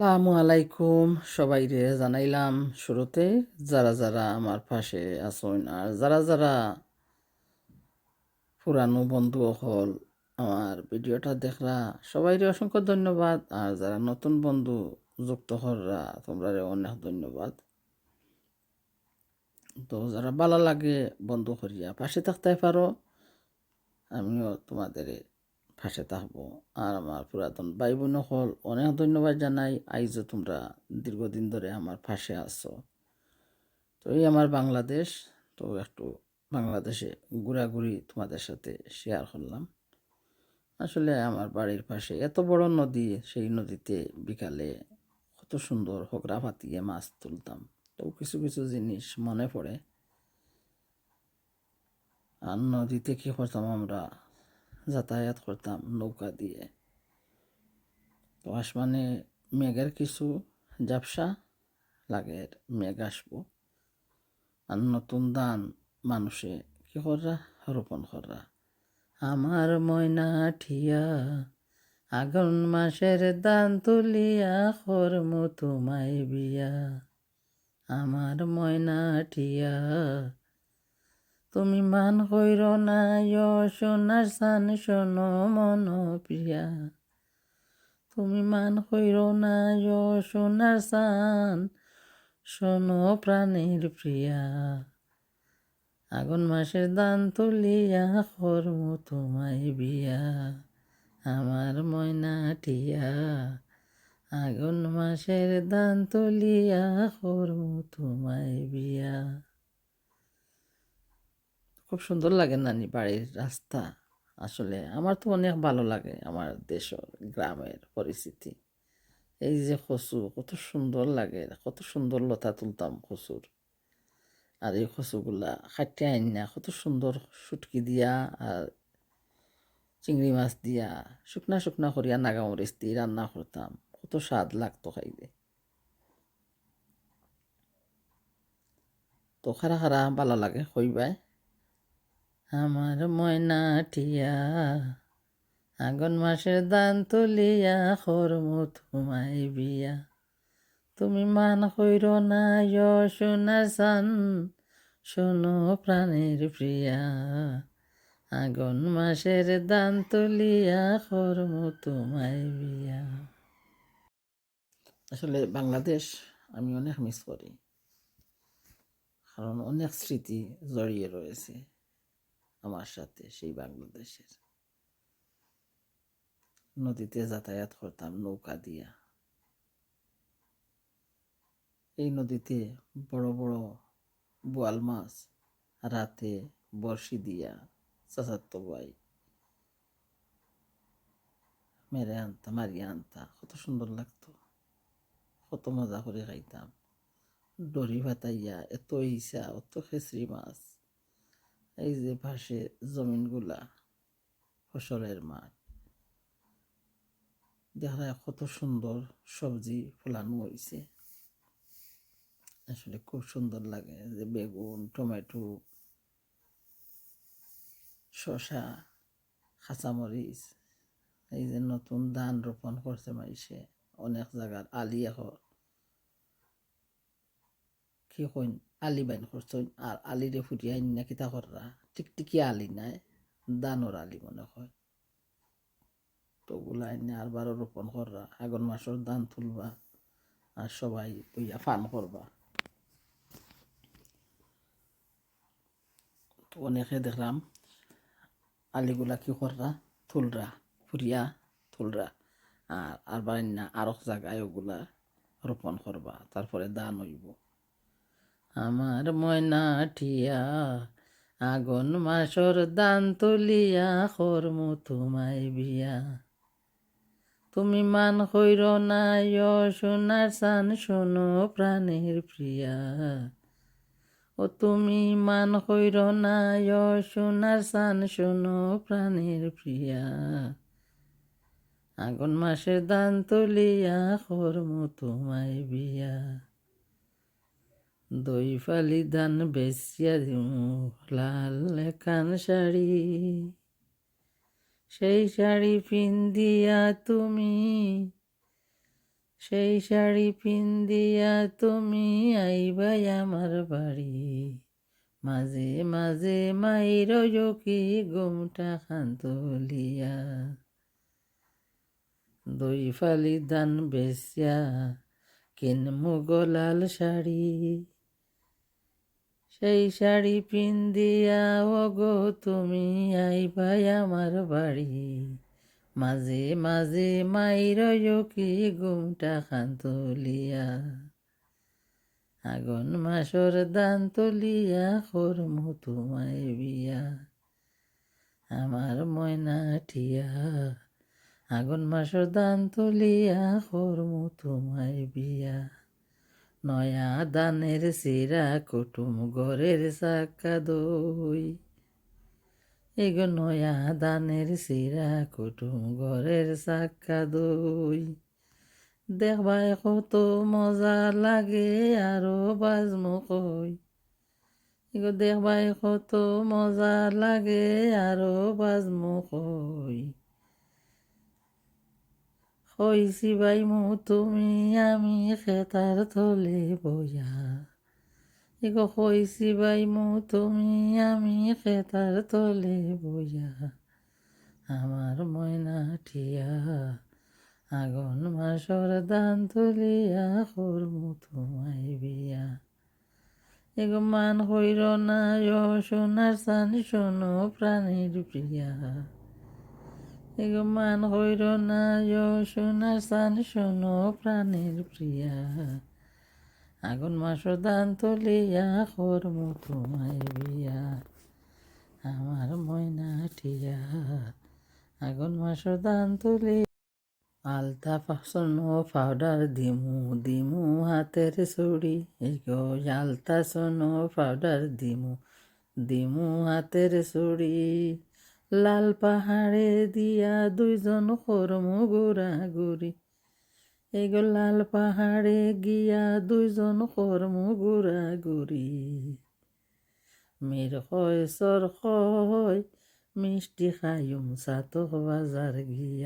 আসসালামু আলাইকুম। সবাই রে জানাইলাম শুরুতে যারা যারা আমার পাশে আছেন আর যারা যারা পুরানো বন্ধু হল আমার ভিডিওটা দেখরা, সবাই অসংখ্য ধন্যবাদ। আর যারা নতুন বন্ধু যুক্ত হররা, তোমরা রে অনেক ধন্যবাদ। তো যারা ভালো লাগে বন্ধু করিয়া পাশে থাকতে পারো, আমিও তোমাদের পাশে থাকব আর আমার পুরাতন ভাই বোন হল অনেক ধন্যবাদ জানাই। আইজও তোমরা দীর্ঘদিন ধরে আমার পাশে আছো। তো এই আমার বাংলাদেশ, তো একটু বাংলাদেশে ঘোরাঘুরি তোমাদের সাথে শেয়ার করলাম। আসলে আমার বাড়ির পাশে এত বড় নদী, সেই নদীতে বিকালে কত সুন্দর হকরা পাতিয়ে মাছ তুলতাম। তো কিছু কিছু জিনিস মনে পড়ে। আর নদীতে কী করতাম আমরা? যাতায়াত করতাম নৌকা দিয়ে। তো আসমানে মেঘের কিছু জাপসা লাগে, মেঘ আসব। আর নতুন দান মানুষে, কি কররা? রোপণ কররা। আমার ময়না ঠিয়া, আগুন মাসের দান তুলিয়া কর্ম তোমায় বিয়া। আমার ময়না ঠিয়া তুমি মান হইর না সোনার সান শোনো মন প্রিয়া। তুমি মান হইর না সোনার সান শোনো প্রাণের প্রিয়া। আগুন মাসের দান তুলিয়া কর্ম তোমায় বিয়া। আমার ময়না টিয়া, আগুন মাসের দান তুলিয়া কর্ম তোমায় বিয়া। খুব সুন্দর লাগে নানি বাড়ির রাস্তা আসলে। আমার তো অনেক ভালো লাগে আমার দেশের গ্রামের পরিস্থিতি। এই যে কচু কত সুন্দর লাগে, কত সুন্দর লতা তুলতাম কচুর আর এই কচুগুলা খাটতে আইন না, কত সুন্দর সুটকি দিয়া আর চিংড়ি মাছ দিয়া শুকনা শুকনা করিয়া নাগামরিচ দিয়ে রান্না করতাম, কত স্বাদ লাগতো খাইলে তো খারা খারা ভালো লাগে কইবাই আমার ময়না টিয়া আগুন মাসের দান তুলিয়া কর্ম তোমায় বিয়া। তুমি মান কইর না সোনার সান শোনো প্রাণের প্রিয়া আগুন মাসের দান তুলিয়া কর্ম তোমায় বিয়া। আসলে বাংলাদেশ আমি অনেক মিস করি কারণ অনেক স্মৃতি জড়িয়ে রয়েছে। আমার সাথে, সেই বাংলাদেশের। নদীতে যাতায়াত করতাম, নৌকা দিয়া। এই নদীতে বড় বড় বোয়াল মাছ রাতে বর্ষি দিয়া চাচাত্ত ভাই মেরে আনতা, মারিয়ে আনতা, কত সুন্দর লাগতো। কত মজা করে খাইতাম। দড়ি ভাতাইয়া এত ইসা অত খেসরি মাছ। এই যে পাশে জমিনগুলা, ফসলের মাঠ। দেখা যায় কত সুন্দর সবজি ফলানো হয়েছে আসলে খুব সুন্দর লাগে যে বেগুন, টমেটো শশা কাঁচামরিচ, এই যে নতুন ধান রোপণ করছে মাইসে অনেক জায়গার আলি এখন। কি কইন? আলি বাইন করছেন, আর আলিরে ফুটিয়ে আইন না কিতা টিকটিকি আলি নাই, দানোর আলি মনে হয়। তো আইনে আর বারো রোপণ কররা, আগুন মাসের দান তুলবা, আর সবাই বইয়া ফান করবা। অনেকে দেখলাম, আলিগুলা কি কররা? তুলরা ফুরিয়া তুলরা, আর আর বাড়ি না আরও জায়গায় ওগুলা রোপণ করবা, তারপরে দান হইব। আমার ময়না ঠিয়া আগুন মাসর দান তুলিয়া কর্ম তোমায় বিয়া। তুমি মান হইর না সোনার সান শোনো প্রাণের প্রিয়া। ও তুমি মান হইর না সোনার সান শোনো প্রাণের প্রিয়া। আগুন মাসের দান তুলিয়া কর্ম তোমায় বিয়া। দই ফালি দান বেসিয়া লাল একান শাড়ি। সেই শাড়ি পিন্দিয়া তুমি, সেই শাড়ি পিন্দিয়া তুমি আইবাই আমার বাড়ি। মাঝে মাঝে মাইর কি গোমটা খান্তলিয়া দই ফালি দান বেসিয়া কিনমু গলাল শাড়ি। সেই শাড়ি পিন্দিয়া ও গো তুমি আইবাই আমার বাড়ি। মাঝে মাঝে মাইর কি ঘুমটা খান তুলিয়া আগুন মাসর দান তুলিয়া, খরমু তোমায় বিয়া। আমার ময়না ঠিয়া আগুন মাসর দান তুলিয়া, খরমু তোমায় বিয়া। নয়া দানের সিরা কুটুম ঘরের সাক্কা দই। এগো নয়া দানের সিরা কুটুম ঘরের সাক্কা দই। দেখবাই কত মজা লাগে আরও বাজমু কই। এগো দেখবাই কত মজা লাগে আরও বাজমু কই। হইছি বাই মু, তুমি আমি খেতার থলে বয়া এগো হইছি বাই মু, তুমি আমি খেতার তলে বইয়া। আমার ময়না ঠিয়া, আগুন মাসর দান তুলিয়া করমু তোমায় বিয়া। এগো মান হইর না সোনার সান শোনো প্রাণীর প্রিয়া। মান হইর না সোনার সান শোনো প্রাণীর প্রিয়া। আগুন মাসর দান তুলিয়া করমু তোমায় বিয়া। আমার ময়না টিয়া আগুন মাসর দান তুলি আলতা সোনো পাউডার দিমু দিমু হাতের চুড়ি এগো আলতা সোনো পাউডার দিমু দিমু হাতের চুড়ি লাল পাহাড়ে দিয়া দুইজন করমু গুড়া গুড়ি এগো লাল পাহাড়ে গিয়া দুইজন কর্ম গুড়া মির হয় সর হয়, মিষ্টি খায়ুম সাত বাজার গিয়া।